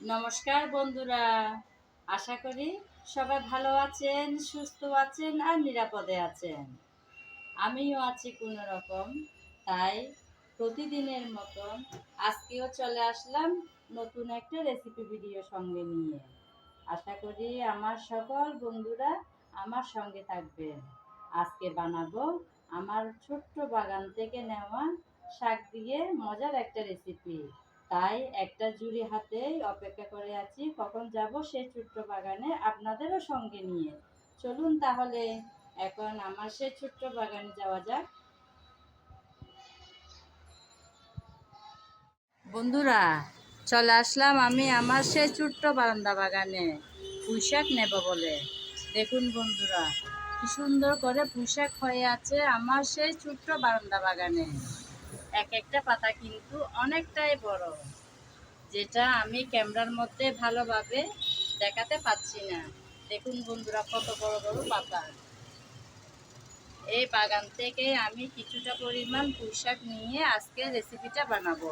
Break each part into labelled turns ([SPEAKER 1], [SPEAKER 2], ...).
[SPEAKER 1] নমস্কার বন্ধুরা। আশা করি সবাই ভালো আছেন, সুস্থ আছেন আর নিরাপদে আছেন। আমিও আছি কোনো রকম, তাই প্রতিদিনের মতন আজকেও চলে আসলাম নতুন একটা রেসিপি ভিডিও সঙ্গে নিয়ে। আশা করি আমার সকল বন্ধুরা আমার সঙ্গে থাকবেন। আজকে বানাবো আমার ছোট্ট বাগান থেকে নেওয়া শাক দিয়ে মজার একটা রেসিপি তাই একটা জুড়ি হাতেই অপেক্ষা করে আছি। কখন যাব সেই ছোট্ট বাগানে আপনাদেরও সঙ্গে নিয়ে। চলুন তাহলে, এখন আমার সেই ছোট্ট বাগানে যাওয়া যাক। বন্ধুরা, চলে আসলাম আমি আমার সেই ছোট্ট বারান্দা বাগানে। পুঁইশাক নেব বলে। দেখুন বন্ধুরা, কি সুন্দর করে পুঁইশাক হয়ে আছে আমার সেই ছোট্ট বারান্দা বাগানে। এক একটা পাতা কিন্তু অনেকটাই বড়, যেটা আমি ক্যামেরার মধ্যে ভালোভাবে দেখাতে পাচ্ছি না। দেখুন বন্ধুরা, কত বড় বড় পাতা। এই বাগান থেকে আমি কিছুটা পরিমাণ পুঁইশাক নিয়ে আজকে রেসিপিটা বানাবো।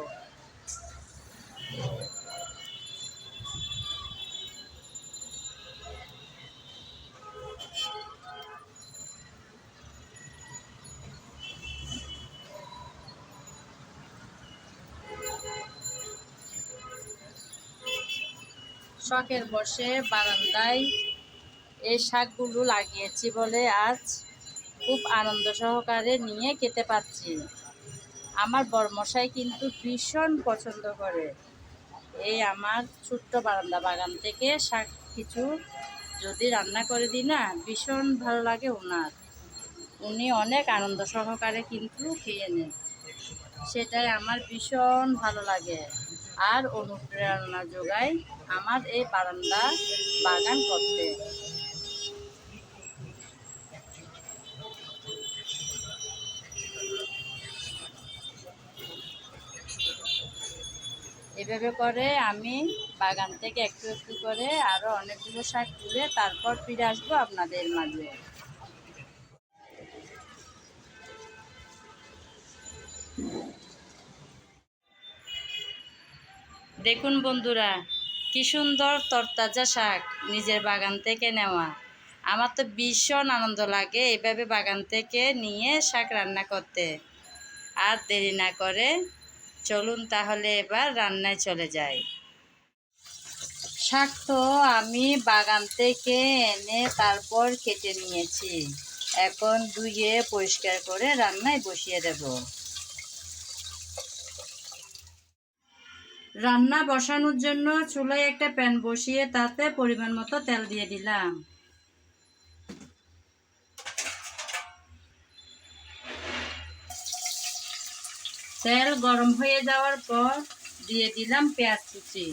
[SPEAKER 1] শখের বসে বারান্দায় এই শাকগুলো লাগিয়েছি বলে আজ খুব আনন্দ সহকারে নিয়ে খেতে পাচ্ছি। আমার বরমশাই কিন্তু ভীষণ পছন্দ করে। এই আমার ছোট্ট বারান্দা বাগান থেকে শাক কিছু যদি রান্না করে দিই না, ভীষণ ভালো লাগে ওনার উনি অনেক আনন্দ সহকারে কিন্তু খেয়ে নেন সেটাই আমার ভীষণ ভালো লাগে। আর অনুপ্রেরণা যোগায় আমার এই বারান্দা বাগান করতে। এভাবে করে আমি বাগান থেকে একটু একটু করে আরও অনেকগুলো শাক তুলে তারপর ফিরে আসব আপনাদের মাঝে। দেখুন বন্ধুরা কি সুন্দর তরতাজা শাক নিজের বাগান থেকে নেওয়া। আমার তো ভীষণ আনন্দ লাগে এভাবে বাগান থেকে নিয়ে শাক রান্না করতে। আর দেরি না করে চলুন তাহলে এবার রান্নায় চলে যাই। শাক তো আমি বাগান থেকে এনে তারপর কেটে নিয়েছি। এখন ধুয়ে পরিষ্কার করে রান্নায় বসিয়ে দেব। রান্না বসানোর জন্য চুলায় একটা প্যান বসিয়ে তাতে পরিমাণ মতো তেল দিয়ে দিলাম। তেল গরম হয়ে যাওয়ার পর দিয়ে দিলাম পেঁয়াজ কুচি।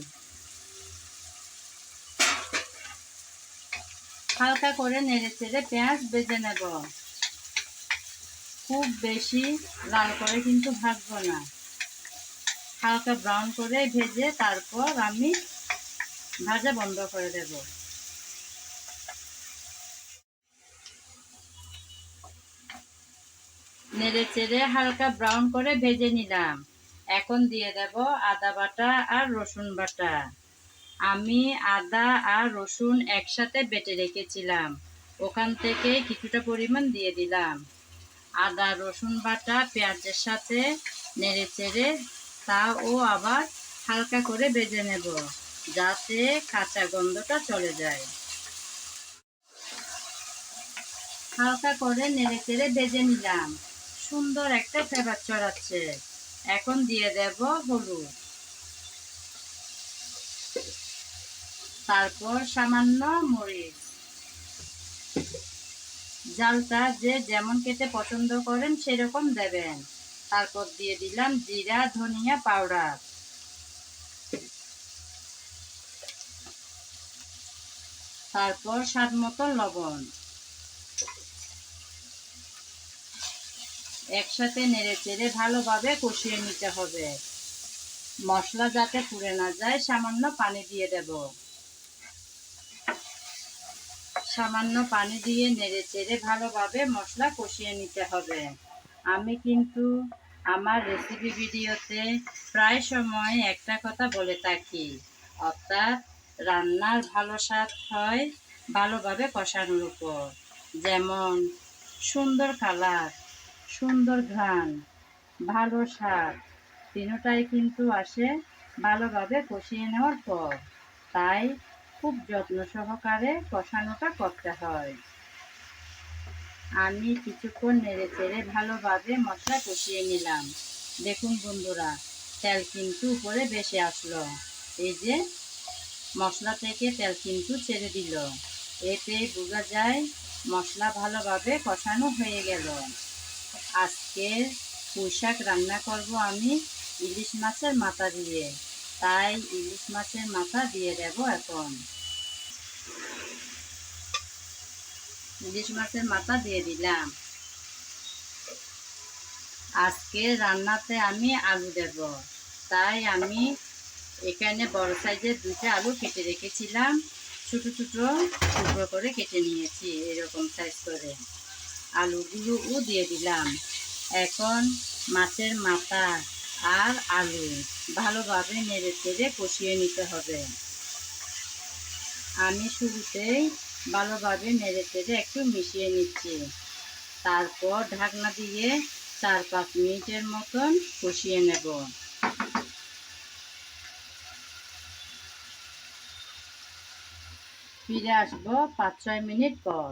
[SPEAKER 1] হালকা করে নেড়ে চেড়ে পেঁয়াজ বেজে নেব। খুব বেশি লাল করে কিন্তু ভাজবো না। হালকা ব্রাউন করে ভেজে তারপর আমি ভাজা বন্ধ করে দেব। নেড়ে চেড়ে হালকা ব্রাউন করে ভেজে নিলাম। এখন দিয়ে দেব আদা বাটা আর রসুন বাটা। আমি আদা আর রসুন একসাথে বেটে রেখেছিলাম। ওখান থেকে কিছুটা পরিমাণ দিয়ে দিলাম। আদা রসুন বাটা পেঁয়াজের সাথে নেড়ে চেড়ে তাও আবার হালকা করে বেজে নেব, যাতে কাঁচা গন্ধটা চলে যায়। হালকা করে নেড়ে চেড়ে বেজে নিলাম। সুন্দর একটা ফ্লেভার চড়াচ্ছে এখন দিয়ে দেব হলুদ। তারপর সামান্য মরিচ। জালটা যে যেমন খেতে পছন্দ করেন সেরকম দেবেন। তারপর দিয়ে দিলাম জিরা, ধনিয়া, পাউডার। তারপর স্বাদ মতো লবণ। একসাথে নেড়ে চেড়ে ভালোভাবে কষিয়ে নিতে হবে। মশলা যাতে পুড়ে না যায়, সামান্য পানি দিয়ে দেব। সামান্য পানি দিয়ে নেড়ে চেড়ে ভালোভাবে মশলা কষিয়ে নিতে হবে। আমি কিন্তু আমার রেসিপি ভিডিওতে প্রায় সময় একটা কথা বলে থাকি। অর্থাৎ রান্নার ভালো স্বাদ হয় ভালোভাবে কষানোর উপর। যেমন, সুন্দর কালার, সুন্দর ঘ্রাণ, ভালো স্বাদ, তিনোটাই কিন্তু আসে ভালোভাবে কষিয়ে নেওয়ার পর। তাই খুব যত্ন সহকারে কষানোটা করতে হয়। আমি কিছুক্ষণ নেড়ে চেড়ে ভালোভাবে মশলা কষিয়ে নিলাম। দেখুন বন্ধুরা, তেল কিন্তু উপরে বেশি আসলো। এই যে মশলা থেকে তেল কিন্তু ছেড়ে দিল। এতে বোঝা যায় মশলা ভালোভাবে কষানো হয়ে গেল। আজকে পুঁইশাক রান্না করব আমি ইলিশ মাছের মাথা দিয়ে। তাই ইলিশ মাছের মাথা দিয়ে দেব এখন। ইলিশ মাছের মাথা দিয়ে দিলাম। আজকে রান্নাতে আমি আলু দেব। তাই আমি এখানে বড় সাইজের দুইটা আলু কেটে রেখেছিলাম। ছোটো ছোটো টুকরো করে কেটে নিয়েছি এরকম সাইজ করে। আলুগুলোও দিয়ে দিলাম। এখন মাছের মাথা আর আলু ভালোভাবে নেড়ে চেড়ে কষিয়ে নিতে হবে। আমি শুরুতেই ভালোভাবে নেড়ে চেড়ে একটু মিশিয়ে নিচ্ছে। তারপর ঢাকনা দিয়ে চার পাঁচ মিনিটের মতন কষিয়ে নেব। ফিরে আসব পাঁচ ছয় মিনিট পর।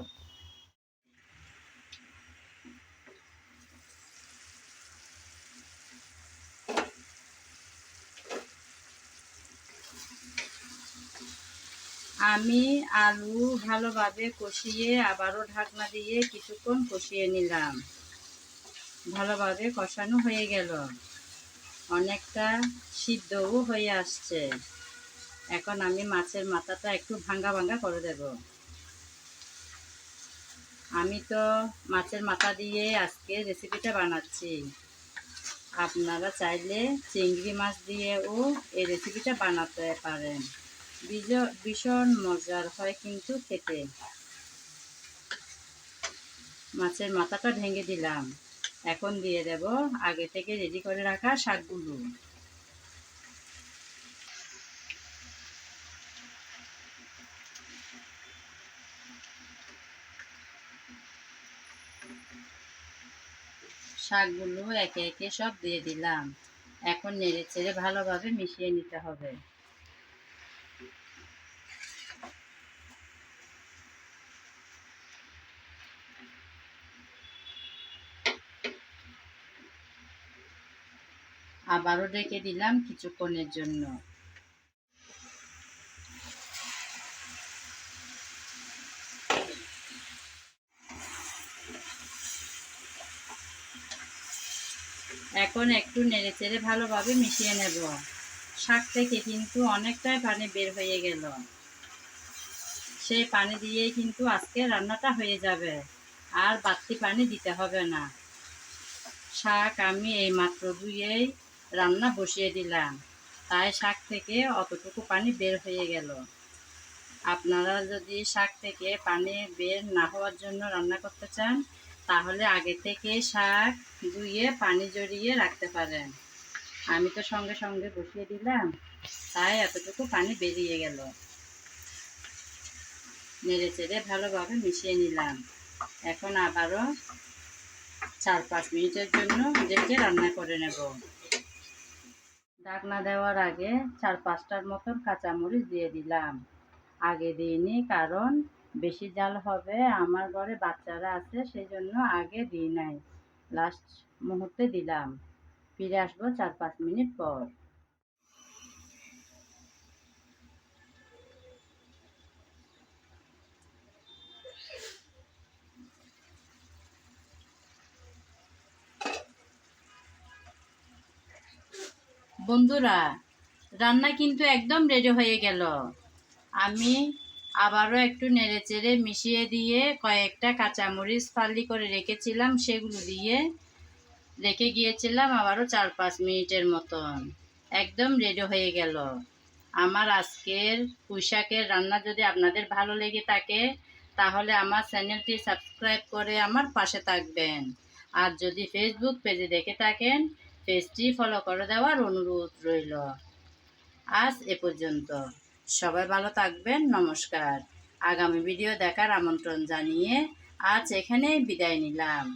[SPEAKER 1] আমি আলু ভালোভাবে কষিয়ে আবারও ঢাকনা দিয়ে কিছুক্ষণ কষিয়ে নিলাম। ভালোভাবে কষানো হয়ে গেল। অনেকটা সিদ্ধও হয়ে আসছে। এখন আমি মাছের মাথাটা একটু ভাঙ্গা ভাঙ্গা করে দেব। আমি তো মাছের মাথা দিয়ে আজকে রেসিপিটা বানাচ্ছি। আপনারা চাইলে চিংড়ি মাছ দিয়েও এই রেসিপিটা বানাতে পারেন। ভীষণ মজার হয় কিন্তু খেতে। মাছের মাথাটা ভেঙে দিলাম। এখন দিয়ে দেব আগে থেকে রেডি করে রাখা শাকগুলো। শাকগুলো একে একে সব দিয়ে দিলাম। এখন নেড়ে চেড়ে ভালোভাবে মিশিয়ে নিতে হবে। আবারও ডেকে দিলাম কিছুক্ষণের জন্য। এখন একটু নেড়ে চেড়ে ভালোভাবে মিশিয়ে নেব। শাক থেকে কিন্তু অনেকটাই পানি বের হয়ে গেল। সেই পানি দিয়েই কিন্তু আজকে রান্নাটা হয়ে যাবে। আর বাড়তি পানি দিতে হবে না। শাক আমি এই মাত্র ধুয়েই রান্না বসিয়ে দিলাম। তাই শাক থেকে অতটুকু পানি বের হয়ে গেল। আপনারা যদি শাক থেকে পানি বের না হওয়ার জন্য রান্না করতে চান, তাহলে আগে থেকে শাক ধুয়ে পানি জড়িয়ে রাখতে পারেন। আমি তো সঙ্গে সঙ্গে বসিয়ে দিলাম, তাই এতটুকু পানি বেরিয়ে গেল। নেড়ে চেড়ে ভালোভাবে মিশিয়ে নিলাম। এখন আবারও চার পাঁচ মিনিটের জন্য ডেকে রান্না করে নেব। ঢাকনা দেওয়ার আগে চার পাঁচটার মতন কাঁচামরিচ দিয়ে দিলাম। আগে দিইনি কারণ বেশি জাল হবে আমার ঘরে বাচ্চারা আছে সেই জন্য আগে দিই নাই। লাস্ট মুহূর্তে দিলাম। ফিরে আসব চার পাঁচ মিনিট পর। বন্ধুরা, রান্না কিন্তু একদম রেডি হয়ে গেল। আমি আবারও একটু নেড়ে চেড়ে মিশিয়ে দিয়ে কয়েকটা কাঁচামরিচ ফালি করে রেখেছিলাম, সেগুলো দিয়ে রেখে গিয়েছিলাম আবারও চার পাঁচ মিনিটের মতন। একদম রেডি হয়ে গেল। আমার আজকের পুঁইশাকের রান্না যদি আপনাদের ভালো লেগে থাকে, তাহলে আমার চ্যানেলটি সাবস্ক্রাইব করে আমার পাশে থাকবেন। আর যদি ফেসবুক পেজে দেখে থাকেন পেজটি ফলো করে দেওয়ার অনুরোধ রইল। আজ এ পর্যন্ত। সবাই ভালো থাকবেন, নমস্কার। আগামী ভিডিও দেখার আমন্ত্রণ জানিয়ে আজ এখানেই বিদায় নিলাম।